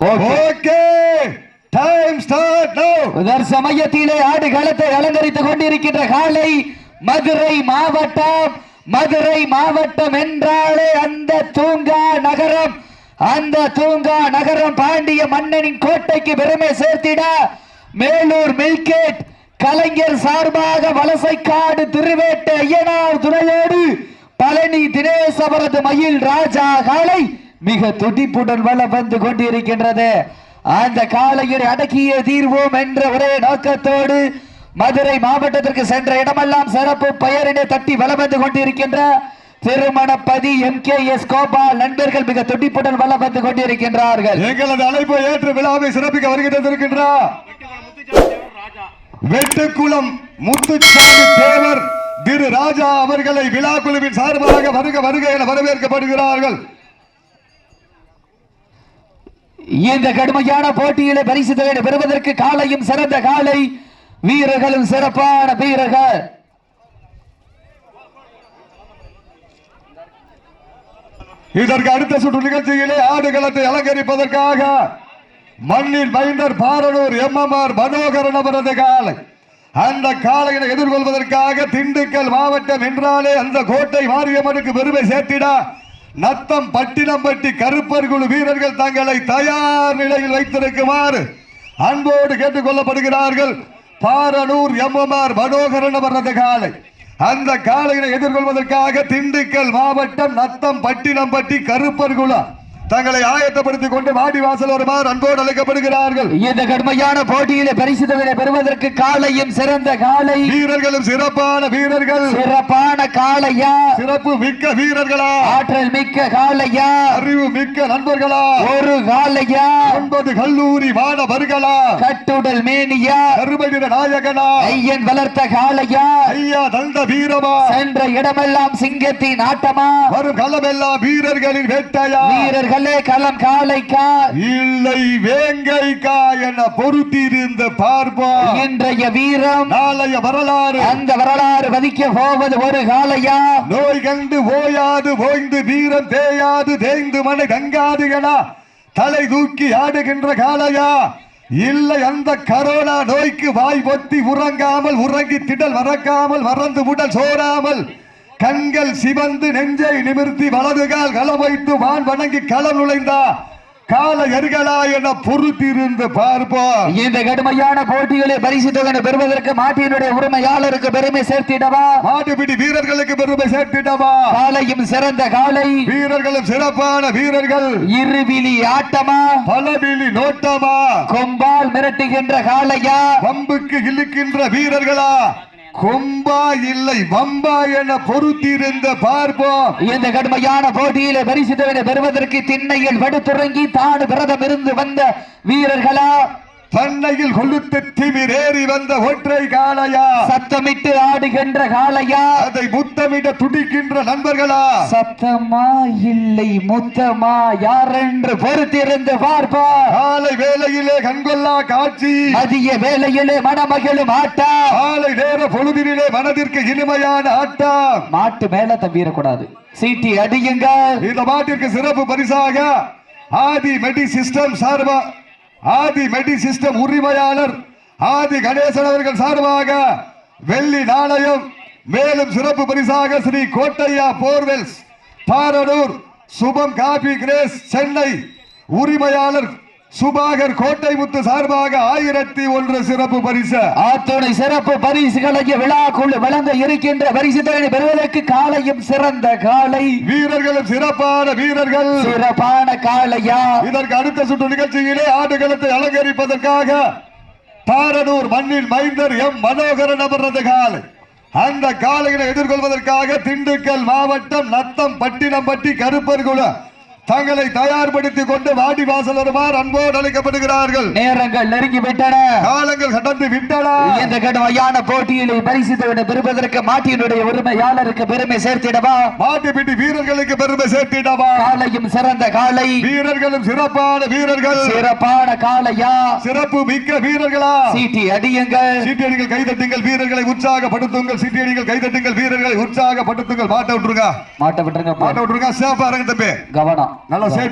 Okay. Time start no முதற் சமயத்திலே ஆடு களத்தை அலங்கரித்துக் கொண்டிருக்கின்ற காலை மதுரை மாவட்டம் மதுரை மாவட்டம் என்றாலே அந்த தூங்கா நகரம் அந்த தூங்கா நகரம் பாண்டிய மன்னனின் கோட்டைக்கு பெருமை சேர்த்திட மேலூர் மில்கேட் கலைஞர் சார்பாக வலசைக்காடு திருவேட்டை ஐயனார் துணையோடு பழனி தினேஷ் அவரது மயில் ராஜா காலை மிக துடிப்புடன் வளம் வந்து கொண்டிருக்கின்றது. அந்த காலையில் அடக்கிய தீர்வோம் என்ற ஒரே நோக்கத்தோடு மதுரை மாவட்டத்திற்கு சென்ற இடமெல்லாம் சிறப்பு பெயரினை தட்டி வளம் வந்து கொண்டிருக்கின்ற திருமணப்பதி எம் கே எஸ் கோபால் நண்பர்கள் மிக துடிப்புடன் வளம் வந்து கொண்டிருக்கின்றார்கள். எங்களது அழைப்பு ஏற்று விழாவை சிறப்பிக்க வருகை வெட்டுக்குளம் முத்துச்சாமி தேவர் திரு ராஜா அவர்களை விழா குழுவின் சார்பாக வருக வருக என வரவேற்கப்படுகிறார்கள். இந்த கடுமையான போட்டியில பரிசு தொகை பெறுவதற்கு காலையும் சிறந்த காலை. வீரர்களும் சிறப்பான வீரர்கள். இதற்கு அடுத்த சுற்று நிகழ்ச்சியிலே ஆடுகளத்தை அலங்கரிப்பதற்காக மண்ணில் மைந்தர் பாரனூர் எம்எம்ஆர் மனோகரன் அவரது காலை. அந்த காலையினை எதிர்கொள்வதற்காக திண்டுக்கல் மாவட்டம் என்றாலே அந்த கோட்டை மாரியம்மனுக்கு பெருமை சேர்த்திட. நத்தம் பட்டினம்பட்டி கருப்பர் குழு வீரர்கள் தங்களை தயார் நிலையில் வைத்திருக்குமாறு அன்போடு கேட்டுக் கொள்ளப்படுகிறார்கள் பாரனூர் எம்எம்ஆர் மனோகரன் அவரது காலை. அந்த காலையினை எதிர்கொள்வதற்காக திண்டுக்கல் மாவட்டம் நத்தம் பட்டினம்பட்டி கருப்பர் குழு தங்களை ஆயத்தப்படுத்திக் கொண்டு வாடி வாசல் வருமாறு அன்போடு அழைக்கப்படுகிறார்கள். இந்த கடுமையான போட்டியிலே பரிசு பெறுவதற்கு காலையும் சிறந்த காலை வீரர்களும் சிறப்பான வீரர்கள். சிறப்பான காளையா? சிறப்பு மிக்க வீரர்களா? ஆற்றல் மிக்க காளையா? அறிவு மிக்க நண்பர்களா? ஒரு காளையா? ஒன்பது கல்லூரி மாணவர்களா? கட்டுடல் மேனியா? கருமகிர நாயகனா? ஐயன் வளர்த்த காளையா? ஐயா தந்த வீரமா? சென்ற இடமெல்லாம் சிங்கத்தின் ஆட்டமா? வரும் களமெல்லாம் வீரர்களின் வேட்டையா? வீரர்களே களம் காளைக்கா இல்லை வேங்கைக்கா என பொறுத்திருந்து பார்ப்போம் இன்றைய வீரம் நாளைய வரலாறு. அந்த வரலாறு வதிக்க போவது ஒரு காளையா நோய் கண்டு ஓயாது ஓய்ந்து வீரம் தேயாது தேய்ந்து மனை தங்காது என தலை தூக்கி ஆடுகின்ற காளையா இல்லை அந்த கரோனா நோய்க்கு வாய் பொத்தி உறங்காமல் உறங்கி திடல் மறக்காமல் மறந்து உடல் சோறாமல் கண்கள் சிவந்து நெஞ்சை நிமிர்த்தி வலது கால் களம் வைத்து வான் வணங்கி களம் நுழைந்தா கால எருகளா என பொறுத்திருந்து பார்ப்போம். இந்த கடுமையான போட்டிகளை பரிசு தொகை பெறுவதற்கு மாட்டினுடைய உரிமையாளருக்கு பெருமை சேர்த்திடவா? மாட்டுப்பிடி வீரர்களுக்கு பெருமை சேர்த்திடவா? காலையும் சிறந்த காலை. வீரர்களும் சிறப்பான வீரர்கள். இருவிழி ஆட்டமா? பலவிழி நோட்டமா? கொம்பால் மிரட்டுகின்ற காளையா? வம்புக்கு இழுக்கின்ற வீரர்களா? கொம்பா இல்லை வம்பா என பொறுத்திருந்த பார்ப்போம் இந்த கடுமையான போட்டியில பரிசுத்தவனை பெறுவதற்கு திண்ணையில் வடுத்துறங்கி தான் விரதம் இருந்து வந்த வீரர்களா? பண்ணையில் கொளுத்து திமிரேறி வந்த ஒற்றை காளையா? சத்தமிட்டு ஆடுகின்ற காளையா? அதை முத்தமிட துடிக்கின்ற நண்பர்களா? சத்தமா இல்லை முத்தமா? யாரென்று பொறுத்திருந்து பார்ப்பா. காலை வேளையிலே கண்கொள்ளா காட்சி. மதிய வேளையிலே மணமகளும் ஆட்டா. காலை நேர பொழுதினிலே மனதிற்கு இனிமையான ஆட்டம் மாட்டு மேல தம்பிடக்கூடாது சீட்டி அடியுங்க இந்த மாட்டிற்கு சிறப்பு பரிசாக ஆதி மெடி சிஸ்டம் சார்பா ஆதி மெடி சிஸ்டம் உரிமையாளர் ஆதி கணேசன் அவர்கள் சார்பாக வெள்ளி நாணயம் மேலும் சிறப்பு பரிசாக ஸ்ரீ கோட்டையா போர்வெல்ஸ் பாரடூர் சுபம் காபி கிரேஸ் சென்னை உரிமையாளர் சுபாகர் கோட்டை முத்து சார்பாக ஆயிரத்தி ஒன்று சிறப்பு பரிசு. ஆத்துணை சிறப்பு பரிசுகளை விழாக்குள் வழங்க இருக்கின்ற பரிசு தொகை பெறுவதற்கு காலையும் சிறந்த காலை. வீரர்களும் சிறப்பான வீரர்கள். சிறப்பான காளையா? இதற்கு அடுத்த சுற்று நிகழ்ச்சியிலே ஆடுகளத்தை அலங்கரிப்பதற்காக பாரனூர் மண்ணின் மைந்தர் எம் மனோகரன் அவரது காலை. அந்த காலையினை எதிர்கொள்வதற்காக திண்டுக்கல் மாவட்டம் நத்தம் பட்டினம்பட்டி கருப்பர்குல தங்களை தயார்படுத்திக் கொண்டு வாடி வாசல் வருமாறு அன்போடு அழைக்கப்படுகிறார்கள். நேரங்கள் நெருங்கி விட்டன. காலங்கள் கடந்து விட்டன. இந்த கடுமையான போட்டியிலே பரிசு பெறுவதற்கு மாட்டினுடைய உரிமையாளருக்கு பெருமை சேர்த்திடவா? வீரர்களுக்கு பெருமை சேர்த்திடவா காலையும் சிறந்த காலை வீரர்களும் சிறப்பான வீரர்கள். சிறப்பான காளையா? சிறப்பு மிக்க வீரர்களா? சீட்டி அடியுங்கள். சீட்டியடிகள் கைதட்டுங்கள் வீரர்களை உற்சாகப்படுத்துங்கள். சீட்டியடிகள் கைதட்டுங்கள் வீரர்களை உற்சாகப்படுத்துங்கள். மாட்ட விட்டுருங்க. மாட்ட விட்டுருங்க மாட்ட விட்டுருங்க. சேஃபா இருங்க தம்பி. கவனம். நல்லா